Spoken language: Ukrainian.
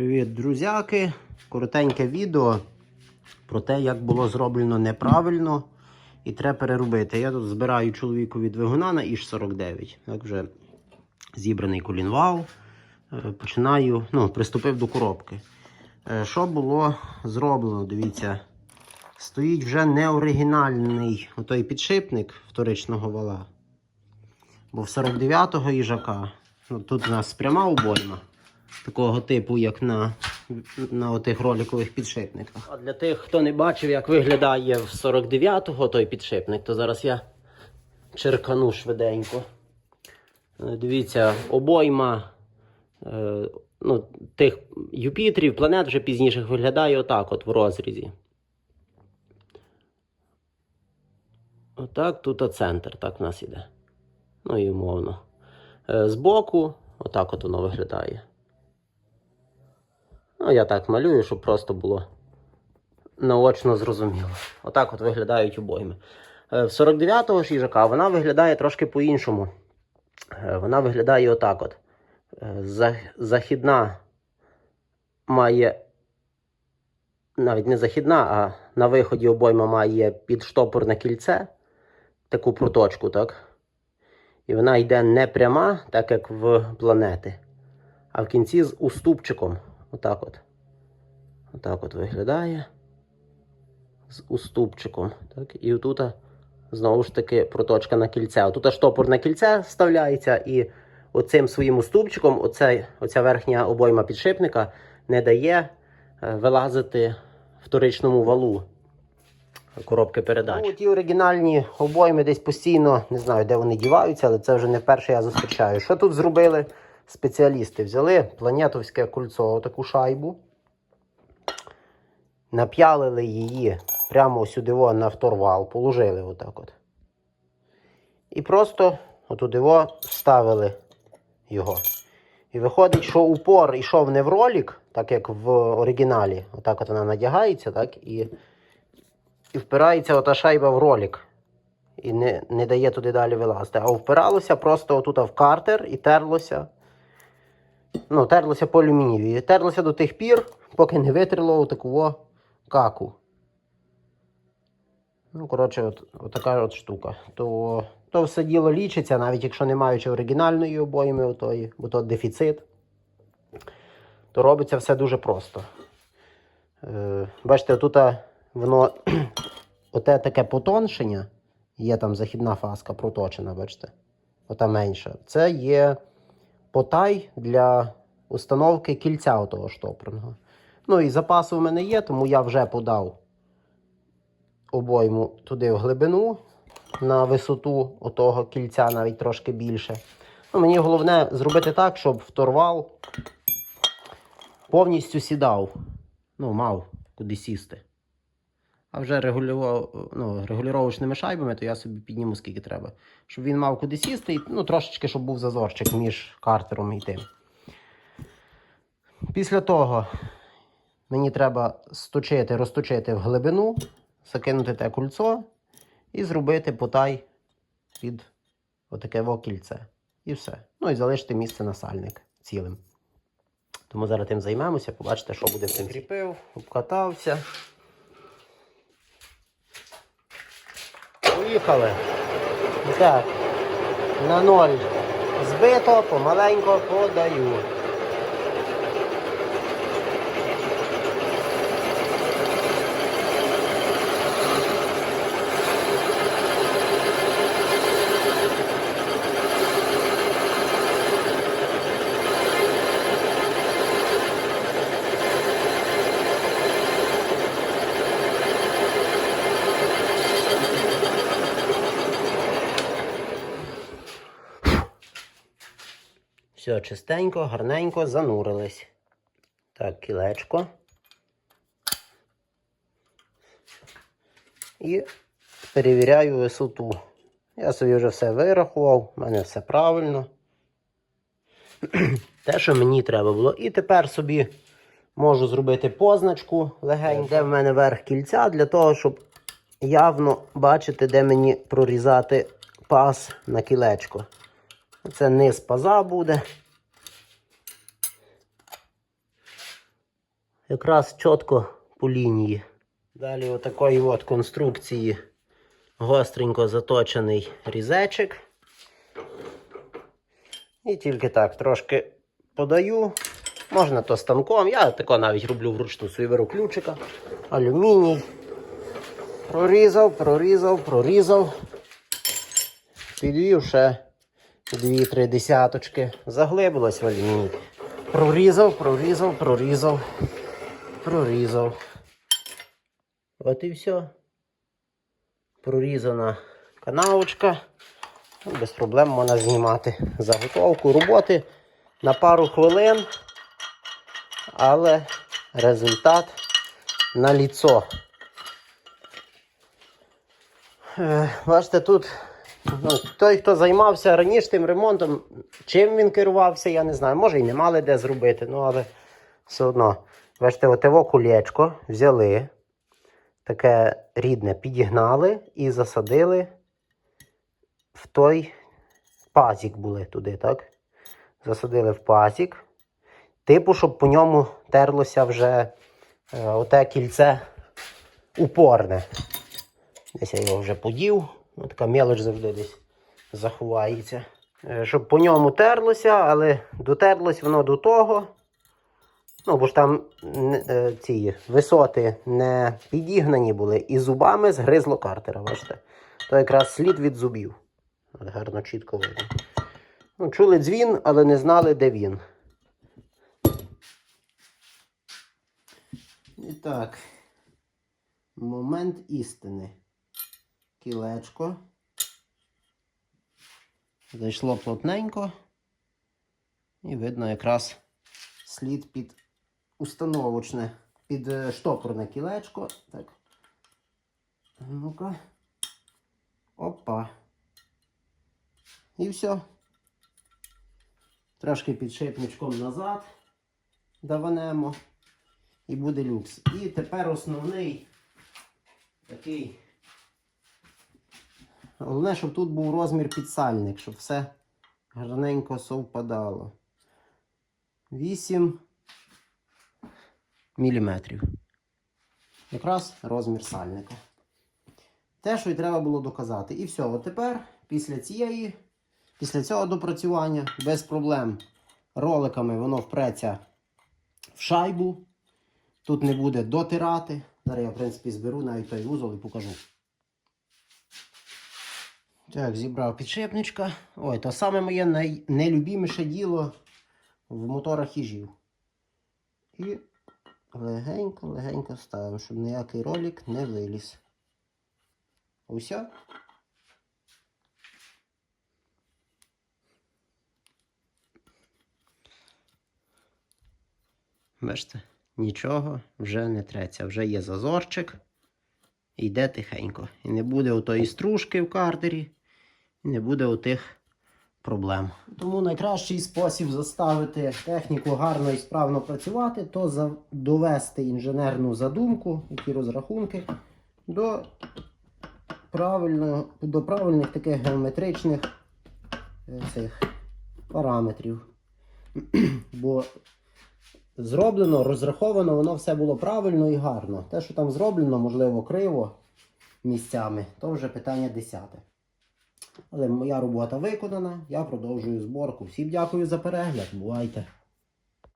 Привіт, друзяки! Коротеньке відео про те, як було зроблено неправильно і треба переробити. Я тут збираю чоловікові двигуна на іж 49 Так вже зібраний колінвал. Е, Починаю, ну, приступив до коробки. Е, Що було зроблено? Дивіться, стоїть вже неоригінальний отой підшипник вторичного вала. Бо в 49-го їжака, ну, тут у нас пряма обойма такого типу, як на, на отих роликових підшипниках. А для тих, хто не бачив, як виглядає в 49-го той підшипник, то зараз я черкану швиденько. Е, Дивіться, обойма е, ну, тих Юпітерів, планет вже пізніших виглядає отак, от в розрізі. Отак, тут центр, так в нас іде. Ну і умовно. Е, Збоку, отак от воно виглядає. Ну, я так малюю, щоб просто було наочно зрозуміло. Отак от виглядають обойми. Е, В 49-го ж їжака вона виглядає трошки по-іншому. Е, Вона виглядає отак от. Е, Західна має. Навіть не західна, а на виході обойма має підштопорне кільце, таку проточку, так? І вона йде не пряма, так як в планети, а в кінці з уступчиком. Отак от. Отак от виглядає. З уступчиком. Так? І отут знову ж таки проточка на кільце. Отут штопор на кільце вставляється, і оцим своїм уступчиком оцей, оця верхня обойма підшипника не дає е, вилазити вторичному валу коробки передач. Ну, ті оригінальні обойми десь постійно, не знаю, де вони діваються, але це вже не вперше я зустрічаю. Що тут зробили спеціалісти? Взяли планетовське кольцо, таку шайбу, нап'ялили її прямо сюди на вторвал, положили отак от. І просто отуди вставили його. І виходить, що упор йшов не в ролик, так як в оригіналі. Отак от вона надягається, так, і і впирається ота шайба в ролик. І не не дає туди далі вилазити. А впиралося просто отут в картер і терлося. Ну, терлося по алюмінію. І терлося до тих пір, поки не витрило таку каку. Ну, коротше, от, от така от штука. То, то все діло лічиться, навіть якщо не маючи оригінальної обойми, отої, бо то дефіцит, то робиться все дуже просто. Е, бачите, тут воно оте таке потоншення, є там західна фаска проточена, бачите, ота менша. Це є потай для установки кільця отого штопорного. Ну і запасу в мене є, тому я вже подав обойму туди в глибину на висоту отого кільця, навіть трошки більше. Ну, мені головне зробити так, щоб вторвал повністю сідав. Ну, мав куди сісти. А вже регулював, ну, регулювачними шайбами, то я собі підніму скільки треба. Щоб він мав куди сісти, і ну, трошечки, щоб був зазорчик між картером і тим. Після того мені треба сточити, розточити в глибину, закинути те кульцо і зробити потай під отаке кільце. І все. Ну і залишити місце на сальник цілим. Тому зараз тим займемося, побачите, що буде в цим. Кріпив, обкатався. Поїхали. Так. На ноль збито, помаленько подаю. Все, чистенько, гарненько занурились. Так, кілечко. І перевіряю висоту. Я собі вже все вирахував, у мене все правильно. Те, що мені треба було. І тепер собі можу зробити позначку легенько, де в мене верх кільця, для того, щоб явно бачити, де мені прорізати пас на кілечко. Це низ паза буде. Якраз чітко по лінії. Далі отакої от конструкції гостренько заточений різечок. І тільки так трошки подаю. Можна то станком. Я тако навіть роблю вручну свій беру ключика. Алюміній. Прорізав, прорізав, прорізав. Підвів ще дві-три десяточки. Заглибилось в алюміній. Прорізав, прорізав, прорізав, прорізав. От і все. Прорізана канавочка. Ну, Без проблем можна знімати заготовку роботи на пару хвилин, але результат на ліцо. Е, Бачите, тут ну, той, хто займався раніше тим ремонтом, чим він керувався, я не знаю. Може і не мали де зробити, ну але все одно. Бачите, отево кулечко взяли, таке рідне, підігнали і засадили в той пазік були туди, так? Засадили в пазік. Типу, щоб по ньому терлося вже е, оте кільце упорне. Десь я його вже подів. Ну, така мелоч завжди десь заховається. Е, Щоб по ньому терлося, але дотерлось воно до того. Ну, бо ж там е, ці висоти не підігнані були, і зубами згризло картера. Бачите? То якраз слід від зубів. Гарно чітко видно. Ну, чули дзвін, але не знали, де він. І так. Момент істини. Кілечко. Зайшло плотненько. І видно якраз слід під установочне, під е, штопорне кілечко. Так. Ну-ка. Опа. І все. Трошки підшипничком назад даванемо. І буде люкс. І тепер основний такий. Головне, щоб тут був розмір підсальник, щоб все гарненько совпадало. 8 міліметрів. Якраз розмір сальника. Те, що й треба було доказати. І все, от тепер, після цієї, після цього допрацювання, без проблем роликами воно впреться в шайбу. Тут не буде дотирати. Зараз я, в принципі, зберу навіть той вузол і покажу. Так, зібрав підшипничка. Ой, то саме моє най... найлюбіміше діло в моторах їжів. І легенько-легенько ставимо, щоб ніякий ролик не виліз. Усе. Бачите, нічого вже не треться. Вже є зазорчик. І йде тихенько. І не буде отої стружки в картері, і не буде отих проблем. Тому найкращий спосіб заставити техніку гарно і справно працювати, то довести інженерну задумку, які розрахунки, до, правильно, до правильних таких геометричних е, цих параметрів. Бо зроблено, розраховано, воно все було правильно і гарно. Те, що там зроблено, можливо, криво місцями, то вже питання десяте. Але моя робота виконана, я продовжую зборку. Всім дякую за перегляд. Бувайте!